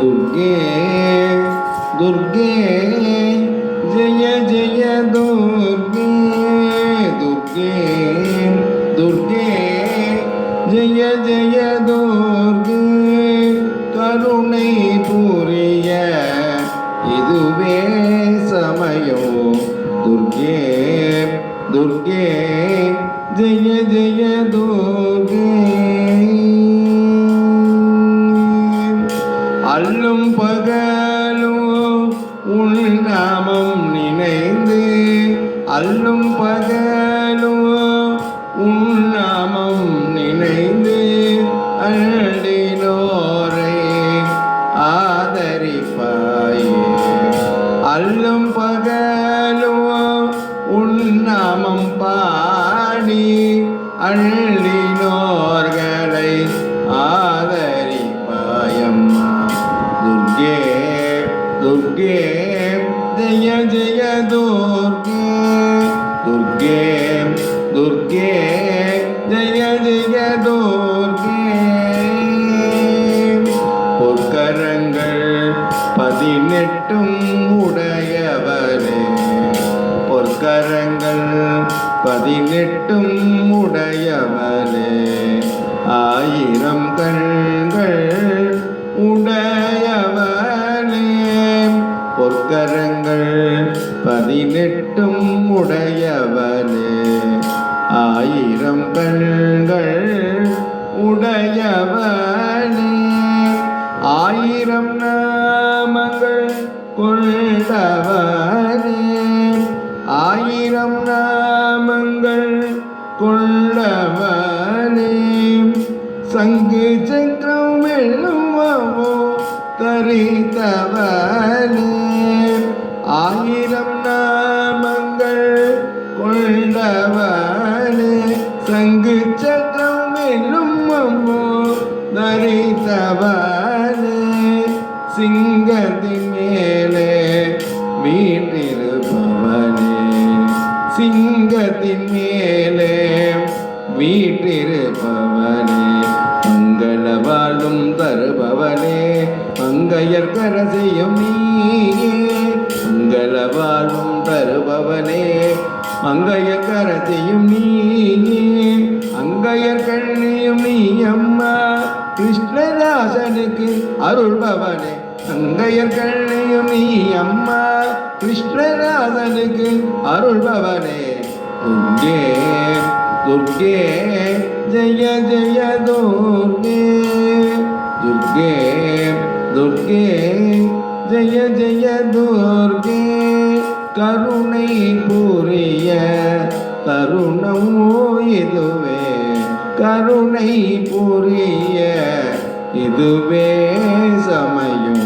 துர்கே துர்கே ஜெய ஜெய துர்கே துர்கே துர்கே ஜெய ஜெய துர்கே கருணை புரிய இதுவே சமயம் துர்கே துர்கே ஜெய ஜெய துர்கே. அல்லும் பகலும் உன் நாமம் நினைந்து அல்லும் பகலும் உன் நாமம் நினைந்து அள்ளினோரை दुर्गे जय जय दुर्गे दुर्गे दुर्गे जय जय दुर्गे பொற்கரங்கள் பதினெட்டும் உடையவரே. பொற்கரங்கள் பதினெட்டும் உடையவரே. ஆயிரம் பதினெட்டும் உடையவனே. ஆயிரம் கண்கள் உடையவனே. ஆயிரம் நாமங்கள் கொண்டவனே. ஆயிரம் நாமங்கள் கொண்டவனே. சங்கு சக்கரம் வெள்ளுவோ தரித்தவனே. ஆயிரம் நாமங்கள் கொண்டவனே சங்கு சக்கரம் வெள்ளுவோ தரித்தவனே சிங்கத்தின் மேலே வீட்டிருப்பவனே சிங்கத்தின் மேலே வீட்டிருப்பவனே மங்கள வாழும் தருபவனே மங்கையர் கரசையும் நீ மங்கள வாழ்வும் தருபவனே. மங்கையர் கரத்தையும் நீ அங்கையர் கண்ணியும் நீ அம்மா கிருஷ்ணதாசனுக்கு அருள்பவனே. அங்கையர் கண்ணியும் நீ அம்மா கிருஷ்ணநாதனுக்கு அருள்பவனே. துர்கே துர்கே ஜெய ஜெய துர்கே. துர்கே துர்கே ஜெய ஜெய துர்கே கருணை புரிய கருணமோ இதுவே கருணை புரிய இதுவே சமயம்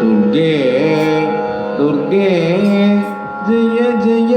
துர்கே துர்கே ஜெய ஜெய